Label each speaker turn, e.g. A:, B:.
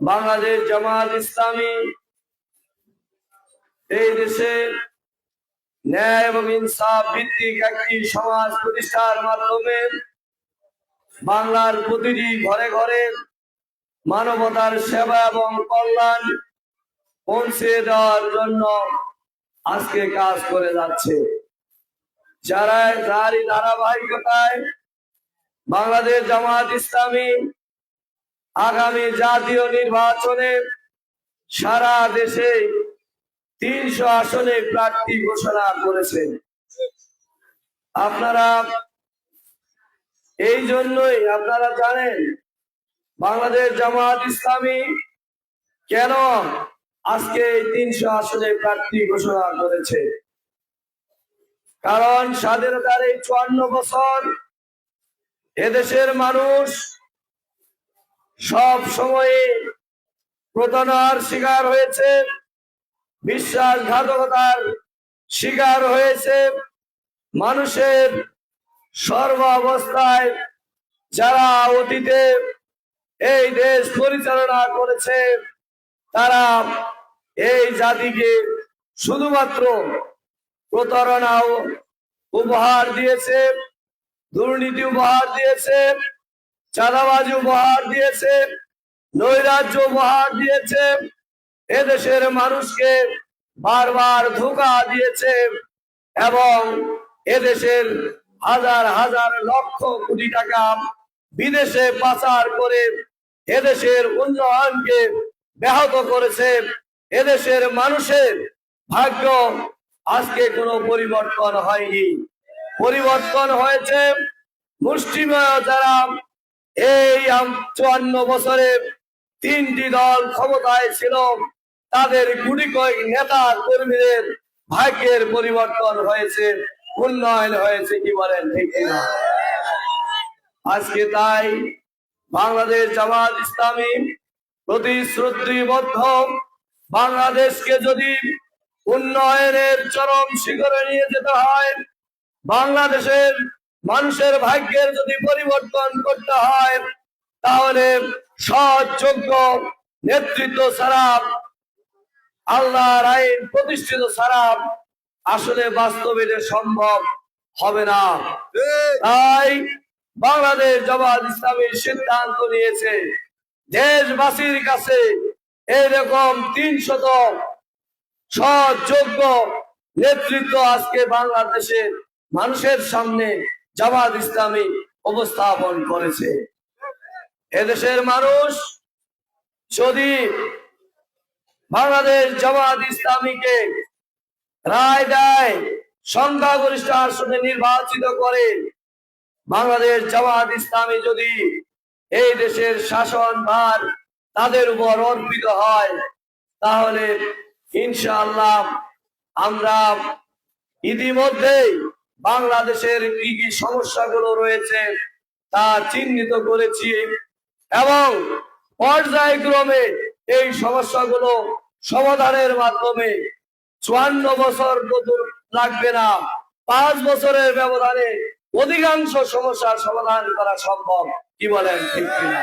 A: বাংলাদেশ জামাত ইসলামী এই দেশে ন্যায় এবং ইনসাফ ভিত্তিক একটি সমাজ প্রতিষ্ঠার মাধ্যমে বাংলার প্রতিটি ঘরে ঘরে মানবতার সেবা এবং কল্যাণ পৌঁছে দেওয়ার জন্য আজকে কাজ করে যাচ্ছে। যারা তারই ধারাবাহিকতায় বাংলাদেশ জামাত ইসলামী আগামী জাতীয় নির্বাচনে সারা দেশে তিনশো আসনে প্রার্থী ঘোষণা করেছেন। আপনারা এই জন্যই আপনারা জানেন, বাংলাদেশ জামাত ইসলামী কেন আজকে এই তিনশো আসনে প্রার্থী ঘোষণা করেছে? কারণ স্বাধীনতার এই চুয়ান্ন বছর এদেশের মানুষ সব সময়ে প্রতারণার শিকার হয়েছে, বিশ্বাসঘাতকতার শিকার হয়েছে। মানুষের সর্ব অবস্থায় যারা অতীতে এই দেশ পরিচালনা করেছে, তারা এই জাতিকে শুধুমাত্র প্রতারণা উপহার দিয়েছে, দুর্নীতি উপহার দিয়েছে চাঁদাবাজি উপহার দিয়েছে, নৈরাজ্য উপহার দিয়েছে, এদেশের মানুষকে বারবার ধোকা দিয়েছে এবং এদেশের হাজার হাজার লক্ষ কোটি টাকা বিদেশে পাচার করে এদেশের উন্নয়নকে ব্যাহত করেছে। এদেশের মানুষের ভাগ্য আজকে কোনো পরিবর্তন হয়নি। পরিবর্তন হয়েছে মুষ্টিমেয় যারা এই চুয়ান্ন বছরে তিনটি দল ক্ষমতায় ছিল। তাদের গুটি কয়েক নেতা কর্মীদের ভাগ্যের পরিবর্তন হয়েছে, উন্নয়ন হয়েছে কি বলেন আজকে তাই বাংলাদেশ জামাত ইসলামী প্রতিশ্রুতিবদ্ধ। বাংলাদেশকে যদি উন্নয়নের চরম শিখরে নিয়ে যেতে হয়, বাংলাদেশের মানুষের ভাগ্যের যদি পরিবর্তন করতে হয়, তাহলে সৎযোগ্য নেতৃত্ব ছাড়া, আল্লাহর আইন প্রতিষ্ঠিত ছাড়া আসলে বাস্তবে সম্ভব হবে না। তাই বাংলাদেশ জামাত ইসলামী সিদ্ধান্ত নিয়েছে, দেশবাসীর কাছে এইরকম তিনশত সৎ যোগ্য নেতৃত্ব আজকে বাংলাদেশের মানুষের সামনে জামাত ইসলামী উপস্থাপন করেছে। এদেশের মানুষ যদি বাংলাদেশ জামাত ইসলামীকে রায় দেয়, সংখ্যাগরিষ্ঠ আসনে নির্বাচিত করে, বাংলাদেশ জামাত ইসলামী যদি এই দেশের শাসন ভার তাদের উপর অর্পিত হয়, তাহলে ইনশাআল্লাহ আমরা ইতিমধ্যেই বাংলাদেশের কি কি সমস্যাগুলো রয়েছে তা চিহ্নিত করেছি এবং পর্যায়ক্রমে এই সমস্যাগুলো সমাধানের মাধ্যমে চুয়ান্ন বছর লাগবে না। পাঁচ বছরের ব্যবধানে অধিকাংশ সমস্যার সমাধান করা সম্ভব, কি বলেন ঠিক কিনা?